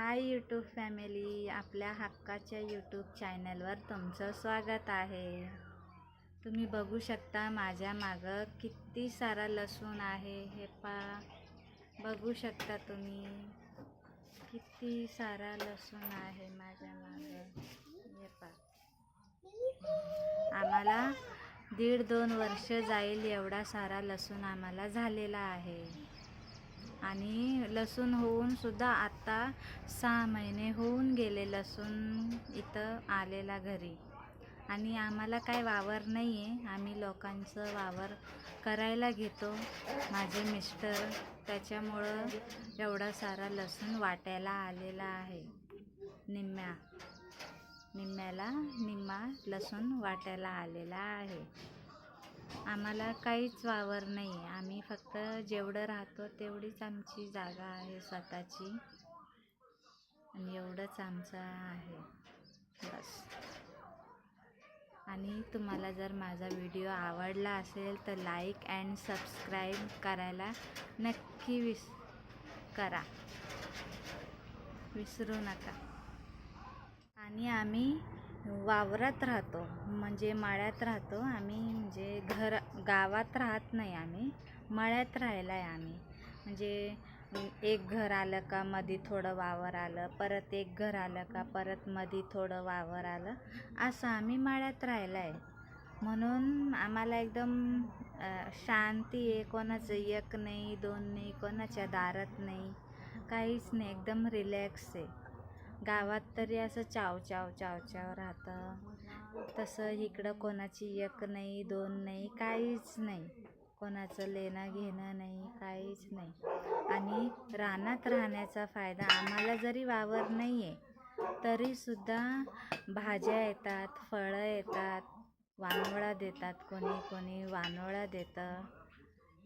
Hi YouTube family आपल्या हक्काच्या YouTube चॅनलवर तुमचं स्वागत आहे. तुम्ही बघू शकता माझ्या मागं किती सारा लसूण आहे. हे पा बघू शकता तुम्ही. किती सारा लसूण आहे माझ्या मागं. हे पा. आम्हाला दीड दोन वर्ष जाईल एवढा सारा लसूण आम्हाला झालेला आहे. आणि लसूण होऊन सुद्धा सहा महिने होऊन गेले लसूण इथं आलेला घरी. आणि आम्हाला काय वावर नाही आहे आम्ही लोकांचं वावर करायला घेतो. माझे मिस्टर त्याच्यामुळं एवढा सारा लसूण वाटायला आलेला आहे. निम्म्या निम्म्याला निम्मा लसूण वाटायला आलेला आहे. आम्हाला काहीच वावर नाही आहे. आम्ही फक्त जेवढं राहतो तेवढीच आमची जागा आहे स्वतःची. आणि एवढंच आमचं आहे. बस. आणि तुम्हाला जर माझा व्हिडिओ आवडला असेल तर लाईक अँड सबस्क्राईब करायला नक्की विस करा. विसरू नका. आणि आम्ही वावरात राहतो. म्हणजे मळ्यात राहतो आम्ही. म्हणजे घर गावात राहत नाही आम्ही. मळ्यात राहायला आहे आम्ही. म्हणजे एक घर आलं का मध्ये थोडं वावर आलं. परत एक घर आलं का परत मध्ये थोडं वावर आलं. असं आम्ही मळ्यात राहायला आहे म्हणून आम्हाला एकदम शांती आहे. कोणाचं एक नाही दोन नाही कोणाच्या दारात नाही. काहीच नाही. एकदम रिलॅक्स आहे. गावात तरी असं चाव चाव चाव चाव राहतं. तसं इकडं कोणाची एक नाही दोन नाही काहीच नाही. कोणाचं लेणं घेणं नाही काहीच नाही. आणि रानात राहण्याचा फायदा आम्हाला जरी वावर नाही आहे तरीसुद्धा भाज्या येतात फळं येतात वानवळा देतात कोणी कोणी वानोळा देतं.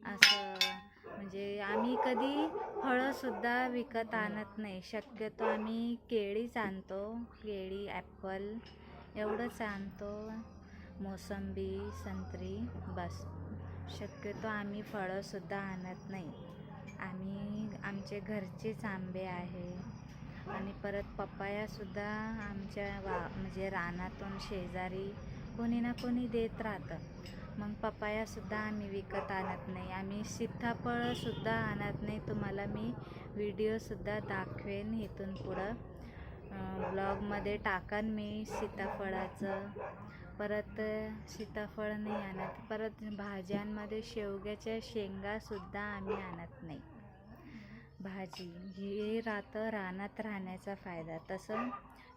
असं म्हणजे आम्ही कधी फळंसुद्धा विकत आणत नाही. शक्यतो आम्ही केळीच आणतो केळी ॲपल एवढंच आणतो. मोसंबी संत्री बस. शक्यतो आम्ही फळंसुद्धा आणत नाही. आम्ही आमचे घरचेच आंबे आहे. आणि परत पपायासुद्धा आमच्या वा म्हणजे रानातून शेजारी कोणी ना कोणी देत राहतं. मग पपायासुद्धा आम्ही विकत आणत नाही. आम्ही सीताफळसुद्धा आणत नाही. तुम्हाला मी व्हिडिओसुद्धा दाखवेन इथून पुढं. ब्लॉगमध्ये टाकन मी सीताफळाचं. परत सीताफळ नाही आणत. परत भाज्यांमध्ये शेवग्याच्या शेंगासुद्धा आम्ही आणत नाही. भाजी हे राहतं रानात राहण्याचा फायदा. तसं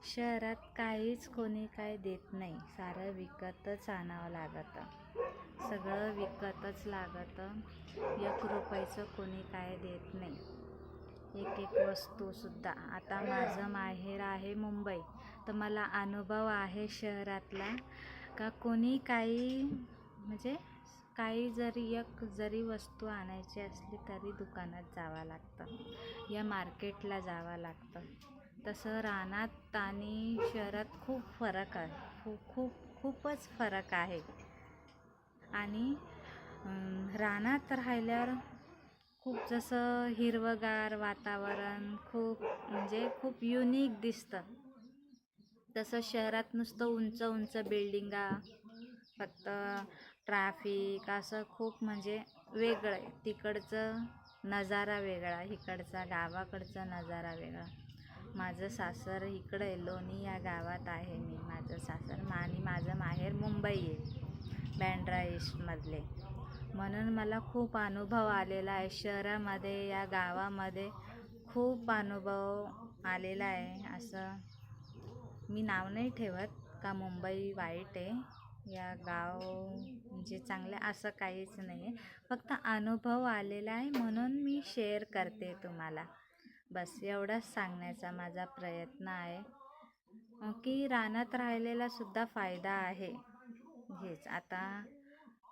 शहरात काहीच कोणी काय देत नाही. सारं विकतच आणावं लागतं. सगळं विकतच लागतं. एक रुपयाचं कोणी काय देत नाही. एक एक वस्तूसुद्धा आता माझं माहेर आहे मुंबई. तर मला अनुभव आहे शहरातला. का कोणी काही म्हणजे काही जरी एक जरी वस्तू आणायची असली तरी दुकानात जावं लागतं. या मार्केटला जावं लागतं. तसं रानात आणि शहरात खूप फरक आहे. खूप खूप खूपच फरक आहे. आणि रानात राहिल्यावर खूप जसं हिरवंगार वातावरण खूप म्हणजे खूप युनिक दिसतं. तसं शहरात नुसतं उंच उंच बिल्डिंगा फक्त ट्रॅफिक असं खूप म्हणजे वेगळं आहे. तिकडचं नजारा वेगळा इकडचा गावाकडचा नजारा वेगळा. माझं सासर इकडं आहे लोणी या गावात आहे मी. माझं सासर आणि माझं माहेर मुंबई आहे. बँड्रा ईस्टमधले म्हणून मला खूप अनुभव आलेला आहे. शहरामध्ये या गावामध्ये खूप अनुभव आलेला आहे. असं मी नाव नाही ठेवत का मुंबई वाईट आहे. या गाव म्हणजे चांगलं असं काहीच नाही आहे फक्त अनुभव आलेला आहे म्हणून मी शेअर करते तुम्हाला. बस एवढंच सांगण्याचा माझा प्रयत्न आहे. की रानात राहिलेला सुद्धा फायदा आहे. हेच. आता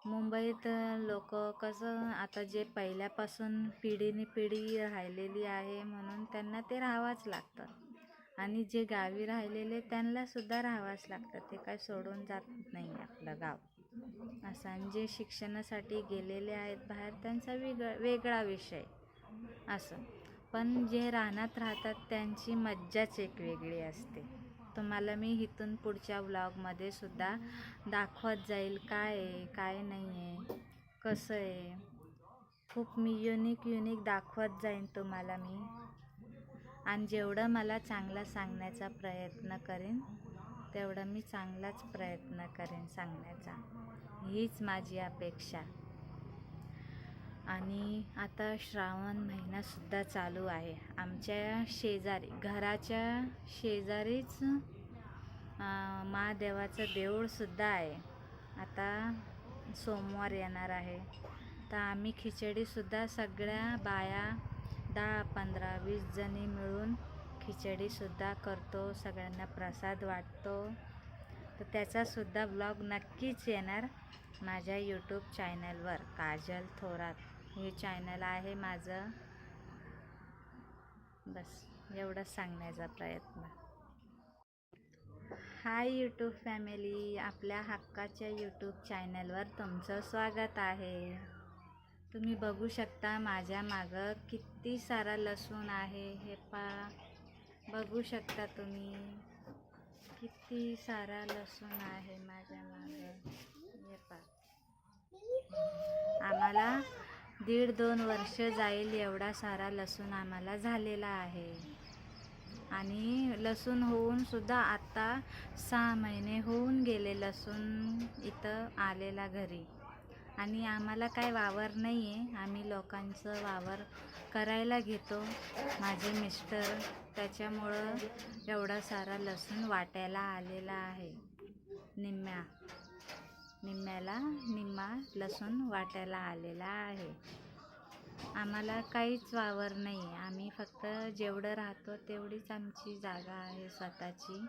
मुंबईत लोक कसं आता जे पहिल्यापासून पिढीने पिढी राहिलेली आहे म्हणून त्यांना ते राहावंच लागतं. आणि जे गावी राहिलेले त्यांनासुद्धा राहावंच लागतं. ते काय सोडून जात नाही आपलं गाव. असं आणि जे शिक्षणासाठी गेलेले आहेत बाहेर त्यांचा वेगळा वेगळा विषय. असं. पण जे रानात राहतात त्यांची मज्जाच एक वेगळी असते. तुम्हाला मी इथून पुढच्या व्लॉगमध्ये सुद्धा दाखवत जाईल काय आहे काय नाही आहे कसं आहे. खूप मी युनिक युनिक दाखवत जाईन तुम्हाला मी. आणि जेवढं मला चांगला सांगण्याचा प्रयत्न करेन तेवढं मी चांगलाच प्रयत्न करेन सांगण्याचा. हीच माझी अपेक्षा. आणि आता श्रावण महिनासुद्धा चालू आहे. आमच्या शेजारी घराच्या शेजारीच महादेवाचं देऊळसुद्धा आहे. आता सोमवार येणार आहे. तर आम्ही खिचडीसुद्धा सगळ्या बाया दहा पंधरा वीस जणी मिळून खिचडीसुद्धा करतो. सगळ्यांना प्रसाद वाटतो. तर त्याचासुद्धा ब्लॉग नक्कीच येणार माझ्या यूट्यूब चॅनलवर काजल थोरात. हे चॅनल आहे माझं. बस एवढंच सांगण्याचा प्रयत्न. हाय यूट्यूब फॅमिली आपल्या हक्काच्या यूट्यूब चॅनलवर तुमचं स्वागत आहे. तुम्ही बघू शकता माझ्या मागं किती सारा लसूण आहे. हे पा बघू शकता तुम्ही. किती सारा लसूण आहे माझ्या मागं. हे पा. आम्हाला दीड दोन वर्ष जाईल एवढा सारा लसूण आम्हाला झालेला आहे. आणि लसूण होऊन सुद्धा सहा महिने होऊन गेले लसूण इथं आलेला घरी. आणि आम्हाला काय वावर नाही आहे आम्ही लोकांचं वावर करायला घेतो. माझे मिस्टर त्याच्यामुळं एवढा सारा लसूण वाटायला आलेला आहे. निम्म्या. निम्म्याला निम्मा लसूण वाटायला आलेला आहे. आम्हाला काहीच वावर नाही आहे आम्ही फक्त जेवढं राहतो तेवढीच आमची जागा आहे स्वतःची.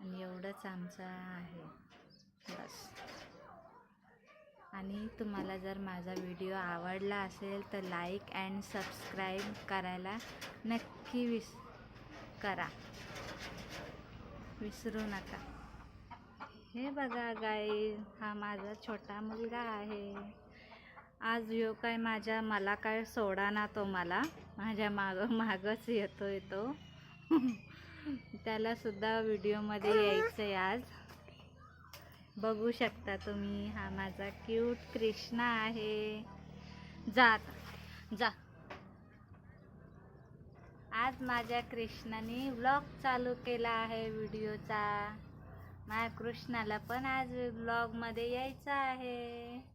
आणि एवढंच आमचं आहे. बस. आणि तुम्हाला जर माझा व्हिडिओ आवडला असेल तर लाईक अँड सबस्क्राईब करायला नक्की विस करा. विसरू नका. हे बघा गाई हा माझा छोटा मुलगा आहे. आज यो काय माझ्या मला काय सोडा ना तो मला. माझ्या मागं मागच येतो येतो त्यालासुद्धा व्हिडिओमध्ये यायचं आहे आज. बघू शकता तुम्ही हा माझा क्यूट कृष्णा आहे. जा जा. आज माझ्या कृष्णाने व्लॉग चालू केला आहे व्हिडिओचा माझ्या कृष्णाला पण आज ब्लॉगमध्ये यायचं आहे.